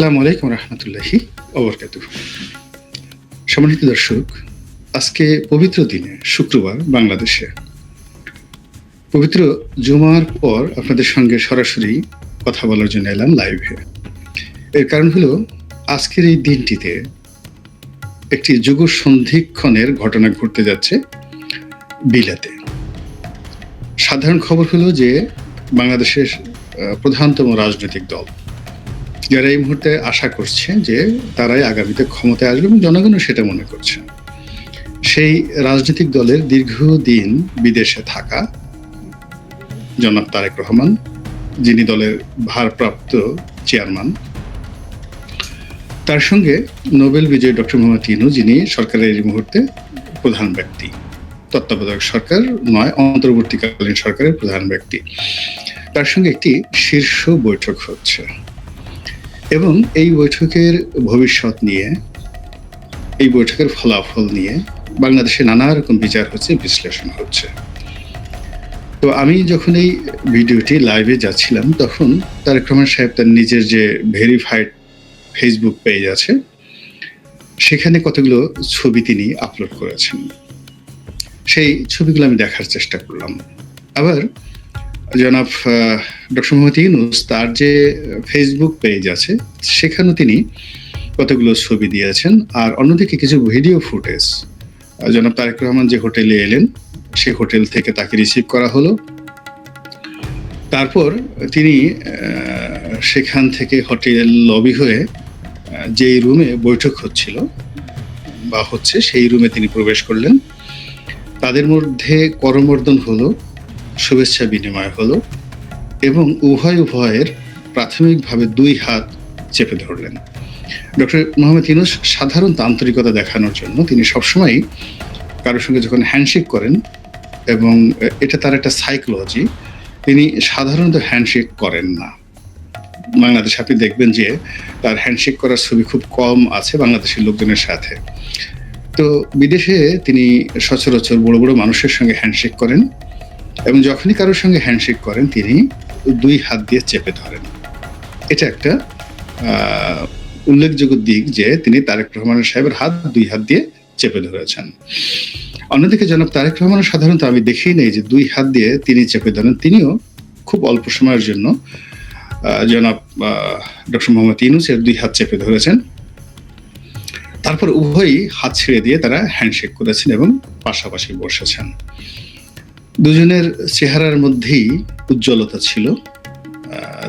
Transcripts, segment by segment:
আসসালামু আলাইকুম রহমতুল্লাহি অবরকাত সম্মানিত দর্শক, আজকে পবিত্র দিনে শুক্রবার বাংলাদেশে। পবিত্র জুমার পর আপনাদের সঙ্গে সরাসরি কথা বলার জন্য এলাম লাইভে। এর কারণ হলো, আজকের এই দিনটিতে একটি যুগ সন্ধিক্ষণের ঘটনা ঘটতে যাচ্ছে বিলাতে। সাধারণ খবর হলো যে বাংলাদেশের প্রধানতম রাজনৈতিক দল যারা এই মুহূর্তে আশা করছে যে তারাই আগামীতে ক্ষমতায় আসবে এবং জনগণও সেটা মনে করছে। সেই রাজনৈতিক দলের দীর্ঘদিন বিদেশে থাকা জনাব তারেক রহমান, যিনি দলের ভারপ্রাপ্ত চেয়ারম্যান, তার সঙ্গে নোবেল বিজয়ী ডক্টর মোহাম্মদ ইনু যিনি সরকারের এই মুহূর্তে প্রধান ব্যক্তি। তত্ত্বাবধায়ক সরকার নয়, অন্তর্বর্তীকালীন সরকারের প্রধান ব্যক্তি। তার সঙ্গে একটি শীর্ষ বৈঠক হচ্ছে। এবং এই বৈঠকের ভবিষ্যৎ নিয়ে, এই বৈঠকের ফলাফল নিয়ে বাংলাদেশে নানা রকম বিচার হচ্ছে, বিশ্লেষণ হচ্ছে। তো আমি যখন এই ভিডিওটি লাইভে যাচ্ছিলাম, তখন তারেক রহমান সাহেব তার নিজের যে ভেরিফাইড ফেসবুক পেজ আছে, সেখানে কতগুলো ছবি তিনি আপলোড করেছেন। সেই ছবিগুলো আমি দেখার চেষ্টা করলাম। আবার জনাব ডক্টর মোহাম্মদ ইউনুস, তার যে ফেসবুক পেজ আছে, সেখানেও তিনি কতগুলো ছবি দিয়েছেন। আর অন্যদিকে কিছু ভিডিও ফুটেজ জনাব তারেক রহমান যে হোটেলে এলেন সেই হোটেল থেকে তাকে রিসিভ করা হলো। তারপর তিনি সেখান থেকে হোটেল লবি হয়ে যেই রুমে বৈঠক হচ্ছিল, বা হচ্ছে, সেই রুমে তিনি প্রবেশ করলেন। তাদের মধ্যে করমর্দন হলো শুভেচ্ছা বিনিময় হলো এবং উভয় উভয়ের প্রাথমিকভাবে দুই হাত চেপে ধরলেন। ডক্টর মোহাম্মদ ইনুস সাধারণ আন্তরিকতা দেখানোর জন্য তিনি সবসময় কারোর সঙ্গে যখন হ্যান্ডশেক করেন এবং এটা তার একটা সাইকোলজি, তিনি সাধারণত হ্যান্ডশেক করেন না। বাংলাদেশে আপনি দেখবেন যে তার হ্যান্ডশেক করার ছবি খুব কম আছে বাংলাদেশের লোকজনের সাথে। তো বিদেশে তিনি সচরাচর বড় বড় মানুষের সঙ্গে হ্যান্ডশেক করেন। এবং যখনই কারোর সঙ্গে হ্যান্ডশেক করেন, তিনি দুই হাত দিয়ে চেপে ধরেন। এটা একটা উল্লেখযোগ্য দিক যে তিনি তারেক রহমান সাহেবের হাত দুই হাত দিয়ে চেপে ধরেছেন। অন্যদিকে জনাব তারেক রহমান সাধারণত আমি দেখেই নেই যে দুই হাত দিয়ে তিনি চেপে ধরেন। তিনিও খুব অল্প সময়ের জন্য জনাব ডক্টর মোহাম্মদ ইউনুসের দুই হাত চেপে ধরেছেন। তারপর উভয়ই হাত ছেড়ে দিয়ে তারা হ্যান্ডশেক করেছেন এবং পাশাপাশি বসেছেন। দুজনের চেহারার মধ্যেই উজ্জ্বলতা ছিল।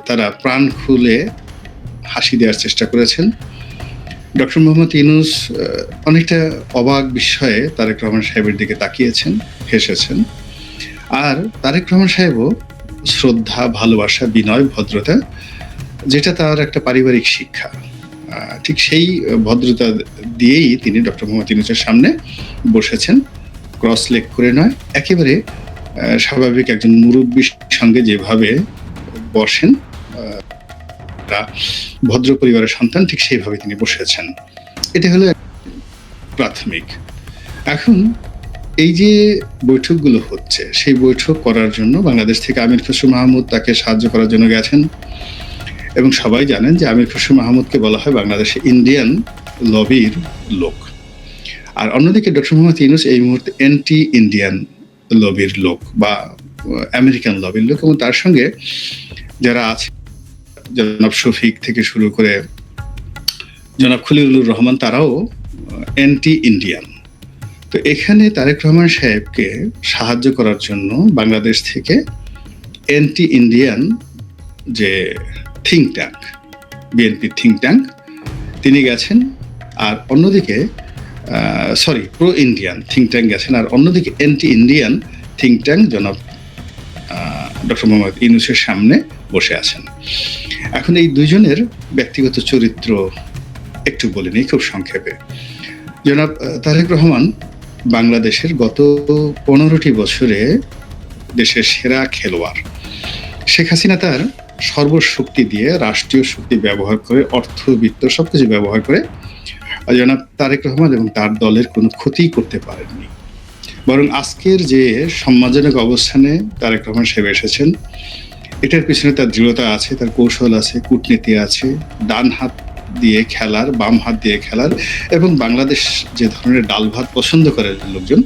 তারা প্রাণ খুলে হাসি দেওয়ার চেষ্টা করেছেন। ডক্টর মোহাম্মদ ইনুস অনেকটা অবাক বিস্ময়ে তারেক রহমান সাহেবের দিকে তাকিয়েছেন, হেসেছেন। আর তারেক রহমান সাহেবও শ্রদ্ধা, ভালোবাসা, বিনয়, ভদ্রতা, যেটা তার একটা পারিবারিক শিক্ষা। ঠিক সেই ভদ্রতা দিয়েই তিনি ডক্টর মোহাম্মদ ইনুসের সামনে বসেছেন। ক্রস লেগ করে নয়, একেবারে স্বাভাবিক একজন মুরব্বীর সঙ্গে যেভাবে বসেন ভদ্র পরিবারের সন্তান ঠিক সেইভাবে তিনি বসেছেন। এটা হলো প্রাথমিক। এখন এই যে বৈঠকগুলো হচ্ছে, সেই বৈঠক করার জন্য বাংলাদেশ থেকে আমির খসরু মাহমুদ তাকে সাহায্য করার জন্য গেছেন। এবং সবাই জানেন যে আমির খসরু মাহমুদকে বলা হয় বাংলাদেশে ইন্ডিয়ান লবির লোক। আর অন্যদিকে ডক্টর মোহাম্মদ ইউনুস এই মুহূর্তে অ্যান্টি ইন্ডিয়ান লবির লোক বা আমেরিকান লবির লোক এবং তার সঙ্গে যারা আছে, জনাব শফিক থেকে শুরু করে জনাব খলিলুর রহমান, তারাও অ্যান্টি ইন্ডিয়ান তো এখানে তারেক রহমান সাহেবকে সাহায্য করার জন্য বাংলাদেশ থেকে অ্যান্টি ইন্ডিয়ান যে think tank BNP think tank তিনি গেছেন। আর অন্যদিকে sorry pro Indian think tank গেছেন। আর অন্যদিকে অ্যান্টি ইন্ডিয়ান থিঙ্ক ট্যাঙ্ক জনাব ডক্টর মোহাম্মদ ইউনুসের সামনে বসে আছেন। এখন এই দুজনের ব্যক্তিগত চরিত্র একটু বলে নিই, খুব সংক্ষেপে। জনাব তারেক রহমান বাংলাদেশের গত পনেরোটি বছরে দেশের সেরা খেলোয়াড়। শেখ হাসিনা তার সর্বশক্তি দিয়ে রাষ্ট্রীয় শক্তি ব্যবহার করে, অর্থবিত্ত সবকিছু ব্যবহার করে জনাব তারেক রহমান এবং তার দলের কোনো ক্ষতি করতে পারেননি। বরং আজকের যে সম্মানজনক অবস্থানে তারেক রহমান সাহেব এসেছেন, এটার পিছনে তার দৃঢ়তা আছে, তার কৌশল আছে, কূটনীতি আছে, ডান হাত দিয়ে খেলার, বাম হাত দিয়ে খেলার এবং বাংলাদেশ যে ধরনের ডাল ভাত পছন্দ করে লোকজন,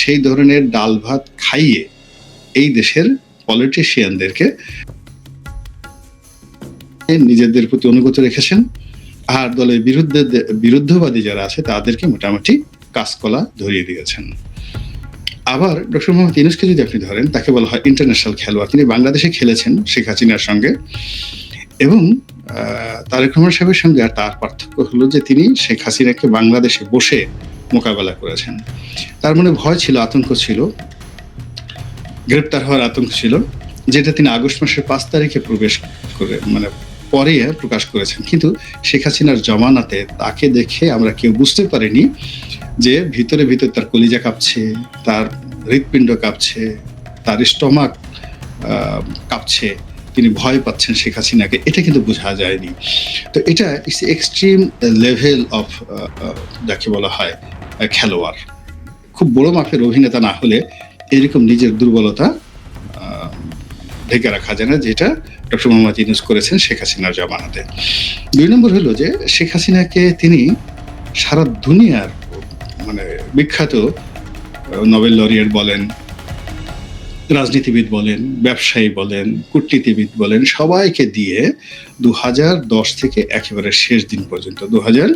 সেই ধরনের ডাল ভাত খাইয়ে এই দেশের পলিটিশিয়ানদেরকে নিজেদের প্রতি অনুগত রেখেছেন। আর দলের বিরুদ্ধে বিরুদ্ধবাদী যারা আছে, তাদেরকে মোটামুটি কাজকলা ধরিয়ে দিয়েছেন। আবার ডক্টর মোহাম্মদ ইউনুসকে যদি আপনি ধরেন, তাকে বলা হয় ইন্টারন্যাশনাল খেলোয়াড়। তিনি বাংলাদেশে খেলেছেন শেখ হাসিনার সঙ্গে। এবং তারেক রহমান সাহেবের সঙ্গে তার পার্থক্য হলো যে তিনি শেখ হাসিনাকে বাংলাদেশে বসে মোকাবেলা করেছেন। তার মনে ভয় ছিল, আতঙ্ক ছিল। গ্রেপ্তার হওয়ার আতঙ্ক ছিল, যেটা তিনি আগস্ট মাসের পাঁচ তারিখে প্রবেশ করে মানে পরে প্রকাশ করেছেন। কিন্তু শেখ হাসিনার জমানাতে তাকে দেখে আমরা কেউ বুঝতে পারিনি যে ভিতরে ভিতরে তার কলিজা কাঁপছে, তার হৃৎপিণ্ড কাঁপছে, তার স্টমাক কাঁপছে, তিনি ভয় পাচ্ছেন শেখ হাসিনাকে। এটা কিন্তু বোঝা যায়নি। তো এটা ইটস এক্সট্রিম লেভেল অফ যাকে বলা হয় খেলোয়াড়। খুব বড় মাপের অভিনেতা না হলে এরকম নিজের দুর্বলতা ঢেকে রাখা যায় না, যেটা ডক্টর মোহাম্মদ ইউনুস করেছেন শেখ হাসিনার জমানাতে। দুই নম্বর হলো যে, শেখ হাসিনাকে তিনি সারা দুনিয়ার মানে বিখ্যাত নোবেল লরিয়েট বলেন, রাজনীতিবিদ বলেন, ব্যবসায়ী বলেন, কূটনীতিবিদ বলেন, সবাইকে দিয়ে দু দশ থেকে একেবারে শেষ দিন পর্যন্ত দু হাজার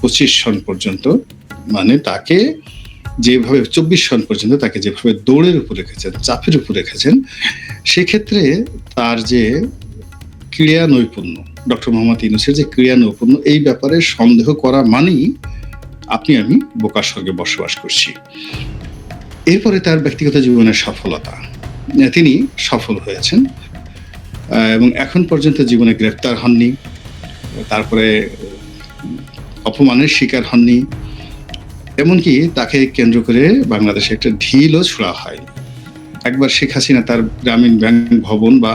পঁচিশ সন পর্যন্ত মানে তাকে যেভাবে, চব্বিশ সন পর্যন্ত তাকে যেভাবে দৌড়ের উপর রেখেছেন, চাপের উপর রেখেছেন সেক্ষেত্রে তার যে ক্রীড়া নৈপুণ্য, ডক্টর মোহাম্মদ ইউনুসের যে ক্রীড়া নৈপুণ্য, এই ব্যাপারে সন্দেহ করা মানেই আপনি, আমি বোকার স্বর্গে বসবাস করছি। এরপরে তার ব্যক্তিগত জীবনের সফলতা। তিনি সফল হয়েছেন এবং এখন পর্যন্ত জীবনে গ্রেপ্তার হননি, তারপরে অপমানের শিকার হননি, এমনকি তাকে কেন্দ্র করে বাংলাদেশে একটা ঢিলও ছোড়া হয় একবার শেখ হাসিনা তার গ্রামীণ ব্যাংক ভবন বা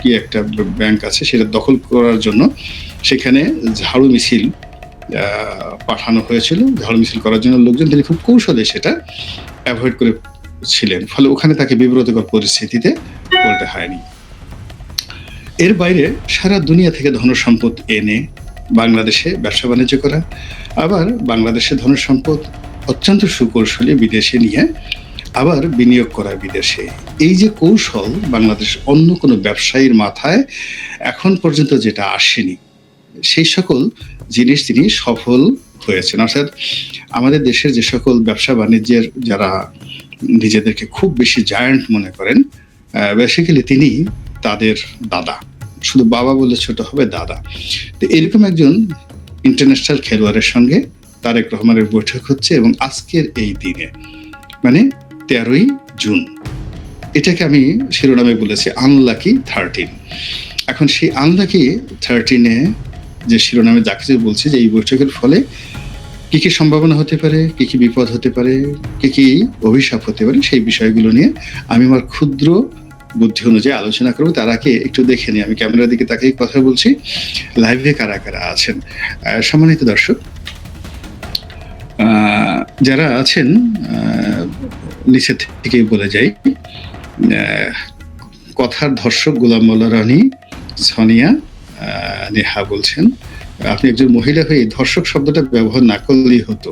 কি একটা ব্যাংক আছে সেটা দখল করার জন্য সেখানে ঝাড়ু মিছিল পাঠানো হয়েছিল। ঝাড়ু মিছিল করার জন্য লোকজন, তিনি খুব কৌশলে সেটা অ্যাভয়েড করে ছিলেন। ফলে ওখানে তাকে বিব্রতকর পরিস্থিতিতে পড়তে হয়নি। এর বাইরে সারা দুনিয়া থেকে ধনসম্পদ এনে বাংলাদেশে ব্যবসা বাণিজ্য করা, আবার বাংলাদেশে ধনসম্পদ অত্যন্ত সুকৌশলী বিদেশে নিয়ে আবার বিনিয়োগ করা বিদেশে। এই যে কৌশল বাংলাদেশ অন্য কোনো ব্যবসায়ীর মাথায় এখন পর্যন্ত যেটা আসেনি, সেই সকল জিনিস তিনি সফল হয়েছেন। অর্থাৎ আমাদের দেশের যে সকল ব্যবসা বাণিজ্যের যারা নিজেদেরকে খুব বেশি জায়ান্ট মনে করেন বেসিক্যালি তিনি তাদের দাদা। শুধু বাবা বলে ছোট হবে দাদা। তো এরকম একজন ইন্টারন্যাশনাল খেলোয়াড়ের সঙ্গে তারেক রহমানের বৈঠক হচ্ছে এবং আজকের এই দিনে। মানে তেরোই জুন। এটাকে আমি শিরোনামে বলেছি আনলাকি থার্টিন। এখন সেই আনলাকি থার্টিনে যে শিরোনামে যা কিছু বলছি যে এই বৈঠকের ফলে কি কি সম্ভাবনা হতে পারে, কি কি বিপদ হতে পারে, কি কি অভিশাপ হতে পারে, সেই বিষয়গুলো নিয়ে আমি আমার ক্ষুদ্র বুদ্ধি অনুযায়ী আলোচনা করব। তার আগে একটু দেখে নিই, আমি ক্যামেরার দিকে তাকেই কথা বলছি। লাইভে কারা কারা আছেন? সম্মানিত দর্শক যারা আছেন নিচে থেকেই বলে যাই কথার ধর্ষক গোলাম মোল্লা রানী সনিয়া নেহা বলছেন, আপনি একজন মহিলা হয়ে ধর্ষক শব্দটা ব্যবহার না করলেই হতো।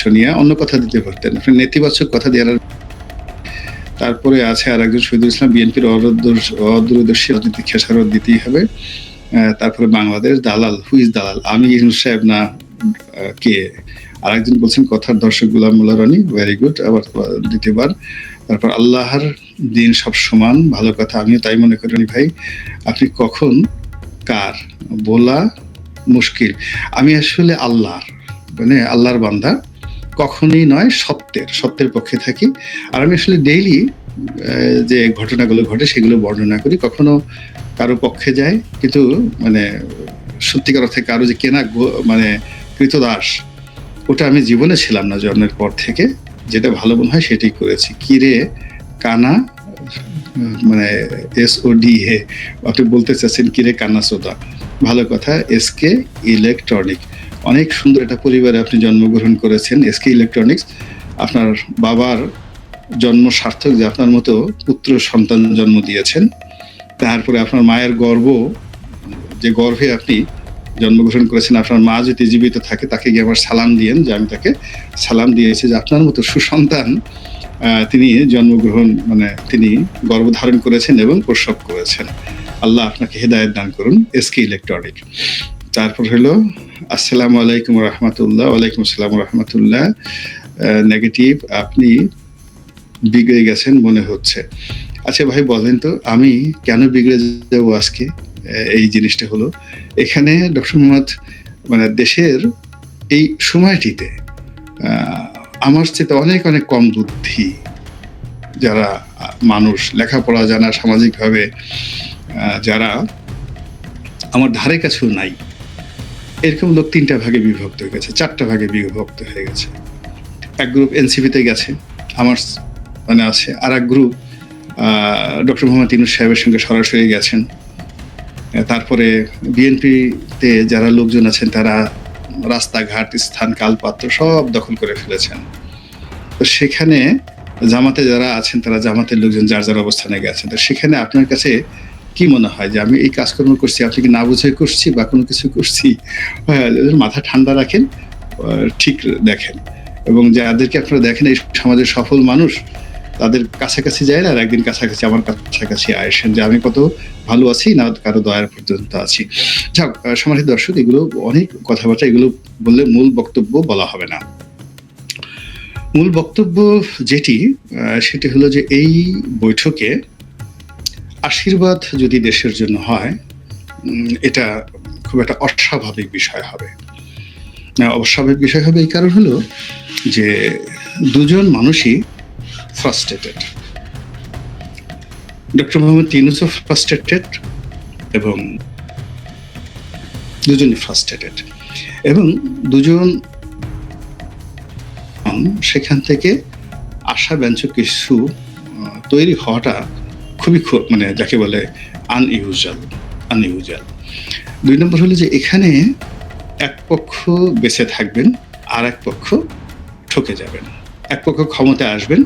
সোনিয়া, অন্য কথা দিতে পারতেন। আপনি নেতিবাচক কথা দেওয়ার তারপরে আছে আর একজন শহীদুল ইসলাম, বিএনপির অদূরদর্শী রাজনীতি, খেসারত দিতেই হবে। তারপরে বাংলাদেশ দালাল, হুইজ দালাল। আমি সাহেব না কে? আরেকজন বলছেন, কথার দর্শক গুলাম মোল্লা রানী ভেরি গুড আবার দ্বিতীয়বার। তারপর আল্লাহর দিন সব সমান, ভালো কথা, আমিও তাই মনে করি ভাই। আপনি কখন, কার, বলা মুশকিল। আমি আসলে আল্লাহর মানে আল্লাহর বান্দা। কখনোই নয়, সত্যের সত্যের পক্ষে থাকি। আর আমি আসলে ডেইলি যে ঘটনাগুলো ঘটে, সেগুলো বর্ণনা করি। কখনো কারও পক্ষে যায়, কিন্তু মানে সত্যিকার অর্থে কারও যে কেনা মানে কৃতদাস ওটা আমি জীবনে ছিলাম না জন্মের পর থেকে। যেটা ভালো মনে হয় সেটাই করেছি। কিরে, কানা মানে এস ও ডি এ আপনি বলতে চাচ্ছেন কিরে কান্না সোদা। ভালো কথা এসকে ইলেকট্রনিক অনেক সুন্দর একটা পরিবারে আপনি জন্মগ্রহণ করেছেন এসকে ইলেকট্রনিক্স আপনার বাবার জন্ম সার্থক যে আপনার মতো পুত্র সন্তান জন্ম দিয়েছেন। তারপরে আপনার মায়ের গর্ব, যে গর্ভে আপনি জন্মগ্রহণ করেছেন, আপনার মা যদি জীবিত থাকে, তাকে গিয়ে আমার সালাম দিয়েন যে আমি তাকে সালাম দিয়েছি যে আপনার মতো সুসন্তান তিনি জন্মগ্রহণ মানে তিনি গর্ভধারণ করেছেন এবং প্রসব করেছেন। আল্লাহ আপনাকে হেদায়ত দান করুন এসকে ইলেকট্রনিক। তারপর হলো, আসসালামু আলাইকুম রহমতুল্লাহ, ওয়ালাইকুম আসসালাম রহমতুল্লাহ। নেগেটিভ, আপনি বিগড়ে গেছেন মনে হচ্ছে। আচ্ছা ভাই, বলেন তো, আমি কেন বিগড়ে যাব আজকে? এই জিনিসটা হলো, এখানে ডক্টর মোহাম্মদ মানে দেশের এই সময়টিতে আমার চেয়ে অনেক অনেক কম বুদ্ধি যারা মানুষ, লেখাপড়া জানা, সামাজিকভাবে যারা আমার ধারে কাছেও নাই, এরকম লোক তিনটা ভাগে বিভক্ত হয়ে গেছে, চারটা ভাগে বিভক্ত হয়ে গেছে। এক গ্রুপ এনসিপিতে গেছে, আমার মানে আছে আর এক গ্রুপ ডক্টর মোহাম্মদ ইনুস সাহেবের সঙ্গে সরাসরি গেছেন। তারপরে বিএনপিতে যারা লোকজন আছেন তারা রাস্তাঘাট স্থান কালপাত্র সব দখল করে ফেলেছেন। তো সেখানে জামাতে যারা আছেন তারা জামাতের লোকজন যার যার অবস্থানে গেছেন। তো সেখানে আপনার কাছে কি মনে হয় যে আমি এই কাজকর্ম করছি আপনি কি না বুঝে করছি বা কোনো কিছু করছি? হ্যাঁ, মাথা ঠান্ডা রাখেন ঠিক দেখেন। এবং যাদেরকে আপনারা দেখেন এই সমাজের সফল মানুষ তাদের কাছাকাছি যায় না, আর একদিন কাছাকাছি, আমার কাছাকাছি আসেন যে আমি কত ভালো আছি, না কারও দয়ার পর্যন্ত আছি। যাক সম্মানিত দর্শক, এগুলো অনেক কথাবার্তা, এগুলো বললে মূল বক্তব্য বলা হবে না। মূল বক্তব্য যেটি সেটি হলো যে এই বৈঠকে আশীর্বাদ যদি দেশের জন্য হয় এটা খুব একটা অস্বাভাবিক বিষয় হবে। অস্বাভাবিক বিষয় হবে এই কারণ হলো যে দুজন মানুষই ফ্রাস্ট্রেটেড ডক্টর মোহাম্মদ তিনুসও ফ্রাস্ট্রেটেড এবং দুজনই ফ্রাস্ট্রেটেড এবং দুজন সেখান থেকে আশাব্যঞ্জক কিছু তৈরি হওয়াটা খুবই মানে যাকে বলে আনইউজুয়াল আনইউজুয়াল দুই নম্বর হলো যে এখানে এক পক্ষ বেঁচে থাকবেন আর এক পক্ষ ঠকে যাবেন। এক পক্ষ ক্ষমতায় আসবেন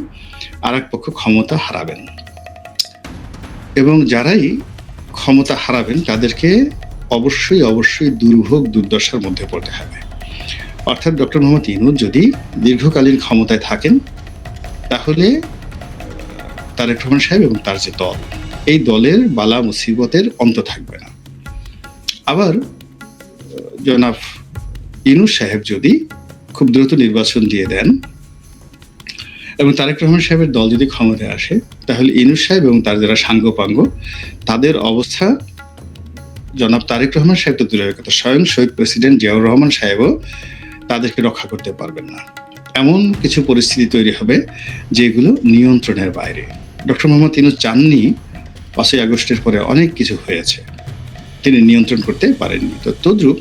আর এক পক্ষ ক্ষমতা হারাবেন। এবং যারাই ক্ষমতা হারাবেন, তাদেরকে অবশ্যই অবশ্যই দুর্ভোগ, দুর্দশার মধ্যে পড়তে হবে। অর্থাৎ ডক্টর মোহাম্মদ ইনুদ যদি দীর্ঘকালীন ক্ষমতায় থাকেন, তাহলে তারেক রহমান সাহেব এবং তার যে দল, এই দলের বালা মুসিবতের অন্ত থাকবে না। আবার, জনাব ইনুস সাহেব যদি খুব দ্রুত নির্বাচন দিয়ে দেন এবং তারেক রহমান সাহেবের দল যদি ক্ষমতায় আসে, তাহলে ইনুস সাহেব এবং তার যারা সাঙ্গপাঙ্গ, তাদের অবস্থা জনাব তারেক রহমান সাহেব তো দূরের কথা। স্বয়ং শহীদ প্রেসিডেন্ট জিয়াউর রহমান সাহেবও তাদেরকে রক্ষা করতে পারবেন না। এমন কিছু পরিস্থিতি তৈরি হবে যেগুলো নিয়ন্ত্রণের বাইরে। ডক্টর মোহাম্মদ ইনুস চাননি, পাঁচই আগস্টের পরে অনেক কিছু হয়েছে। তিনি নিয়ন্ত্রণ করতে পারেননি। তো তদ্রুপ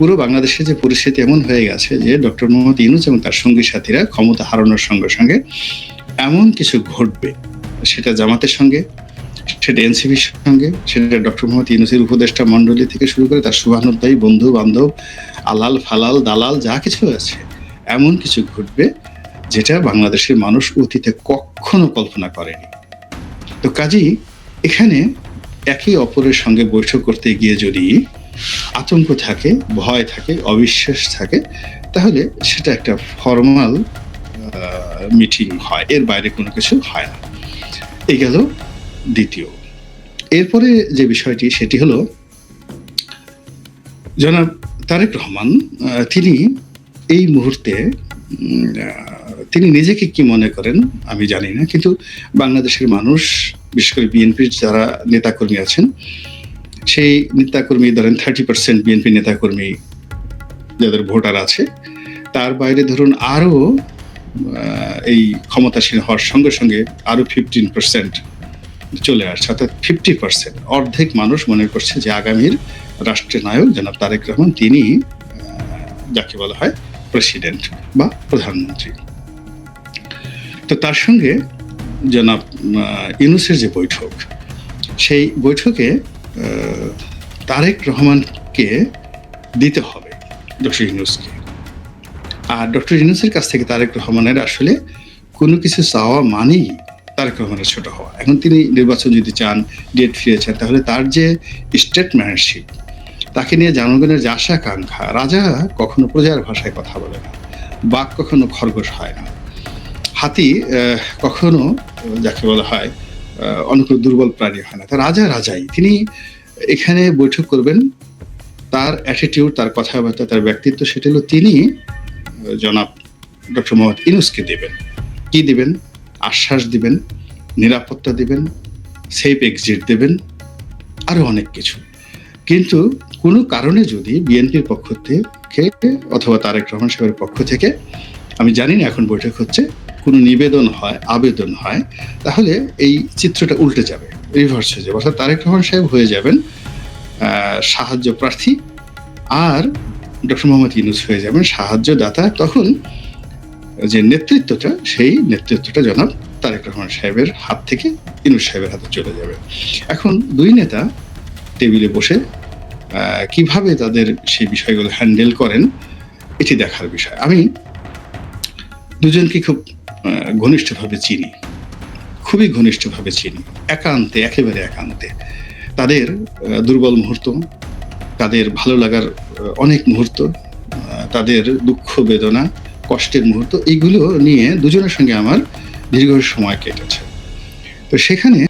পুরো বাংলাদেশে যে পরিস্থিতি এমন হয়ে গেছে যে ডক্টর মোহাম্মদ ইনুস এবং তার সঙ্গী সাথীরা ক্ষমতা হারানোর সঙ্গে সঙ্গে এমন কিছু ঘটবে। সেটা জামাতের সঙ্গে, সেটা এনসিপির সঙ্গে, সেটা ডক্টর মোহাম্মদ ইউনুসের উপদেষ্টা মণ্ডলী থেকে শুরু করে তার শুভানুদ্দায়ী বন্ধু বান্ধব আলাল, ফালাল, দালাল, যা কিছু আছে, এমন কিছু ঘটবে যেটা বাংলাদেশের মানুষ অতীতে কখনো কল্পনা করেনি। তো কাজেই এখানে একে অপরের সঙ্গে বৈঠক করতে গিয়ে যদি আতঙ্ক থাকে, ভয় থাকে, অবিশ্বাস থাকে, তাহলে সেটা একটা ফর্মাল মিটিং হয়। এর বাইরে কোনো কিছু হয় না। এই গেল দ্বিতীয়। এরপরে যে বিষয়টি, সেটি হলো, জনাব তারেক রহমান তিনি এই মুহূর্তে তিনি নিজেকে কি মনে করেন, আমি জানি না, কিন্তু বাংলাদেশের মানুষ, বিশেষ করে বিএনপির যারা নেতাকর্মী আছেন সেই নেতাকর্মী, ধরেন থার্টি পার্সেন্ট বিএনপি নেতাকর্মী যাদের ভোটার আছে, তার বাইরে ধরুন আরও এই ক্ষমতাসীন হওয়ার সঙ্গে সঙ্গে আরও ফিফটিন পার্সেন্ট চলে আসছে, অর্থাৎ ফিফটি পার্সেন্ট অর্ধেক মানুষ মনে করছে যে আগামীর রাষ্ট্রের নায়ক জনাব তারেক রহমান, তিনি যাকে বলা হয় প্রেসিডেন্ট বা প্রধানমন্ত্রী। তো তার সঙ্গে জনাব ইউনুসের যে বৈঠক, সেই বৈঠকে তারেক রহমানকে দিতে হবে ডক্টর ইউনুসকে। আর ডক্টর ইউনুসের কাছ থেকে তারেক রহমানের আসলে কোনো কিছু চাওয়া মানেই তারেক রহমানের ছোট হওয়া। এখন তিনি নির্বাচন যদি চান ডেট ফিরে চান তাহলে তার যে স্টেটম্যানশিপ তাকে নিয়ে জনগণের যে আশা আকাঙ্ক্ষা রাজা কখনো প্রজার ভাষায় কথা বলে না বাঘ কখনো খরগোশ হয় না। হাতি কখনো, যাকে বলা হয় অনেক দুর্বল প্রাণী হয় না। তা রাজা রাজাই, তিনি এখানে বৈঠক করবেন, তার অ্যাটিটিউড তার কথাবার্তা, তার ব্যক্তিত্ব, সেটা হলো তিনি জনাব ডক্টর মোহাম্মদ ইনুসকে দেবেন। কি দিবেন? আশ্বাস দিবেন, নিরাপত্তা দিবেন সেফ এক্সিট দেবেন, আরও অনেক কিছু। কিন্তু কোনো কারণে যদি বিএনপির পক্ষ থেকে অথবা তারেক রহমান সাহেবের পক্ষ থেকে আমি জানি না এখন বৈঠক হচ্ছে, কোনো নিবেদন হয়, আবেদন হয়, তাহলে এই চিত্রটা উল্টে যাবে রিভার্স হয়ে যাবে। অর্থাৎ তারেক রহমান সাহেব হয়ে যাবেন সাহায্য প্রার্থী, আর ডক্টর মোহাম্মদ ইউনুস হয়ে যাবেন সাহায্যদাতা, তখন যে নেতৃত্বটা, সেই নেতৃত্বটা জনাব তারেক রহমান সাহেবের হাত থেকে ইনুস সাহেবের হাতে চলে যাবে। এখন দুই নেতা টেবিলে বসে কীভাবে তাদের সেই বিষয়গুলো হ্যান্ডেল করেন, এটি দেখার বিষয়। আমি দুজনকে খুব ঘনিষ্ঠভাবে চিনি। খুবই ঘনিষ্ঠভাবে চিনি। একান্তে, একেবারে একান্তে। তাদের দুর্বল মুহূর্ত, তাদের ভালো লাগার অনেক মুহূর্ত তাদের দুঃখ, বেদনা, কষ্টের মুহূর্ত এইগুলো নিয়ে দুজনের সঙ্গে আমার দীর্ঘ সময় কেটেছে। তো সেখানে